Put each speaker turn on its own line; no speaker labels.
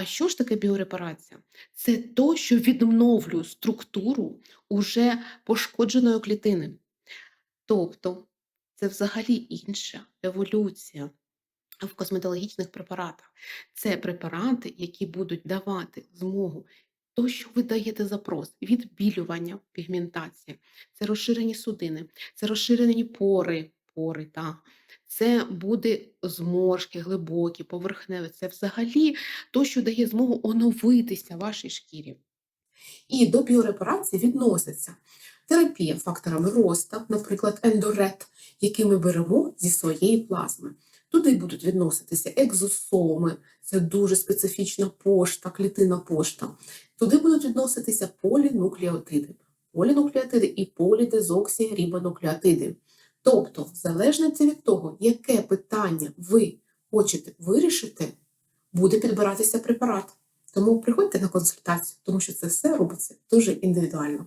А що ж таке біорепарація? Це то, що відновлює структуру уже пошкодженої клітини. Тобто це взагалі інша еволюція в косметологічних препаратах. Це препарати, які будуть давати змогу то, що ви даєте запрос, відбілювання пігментації, це розширені судини, це розширені пори, пори, та. Це буде зморшки глибокі, поверхневі. Це взагалі то, що дає змогу оновитися вашій шкірі. І до біорепарації відноситься терапія факторами росту, наприклад, ендорет, який ми беремо зі своєї плазми. Туди будуть відноситися екзосоми, це дуже специфічна пошта, клітинна пошта. Туди будуть відноситися полінуклеотиди, полінуклеотиди і полідезоксірібонуклеотиди. Тобто, в залежності від того, яке питання ви хочете вирішити, буде підбиратися препарат. Тому приходьте на консультацію, тому що це все робиться дуже індивідуально.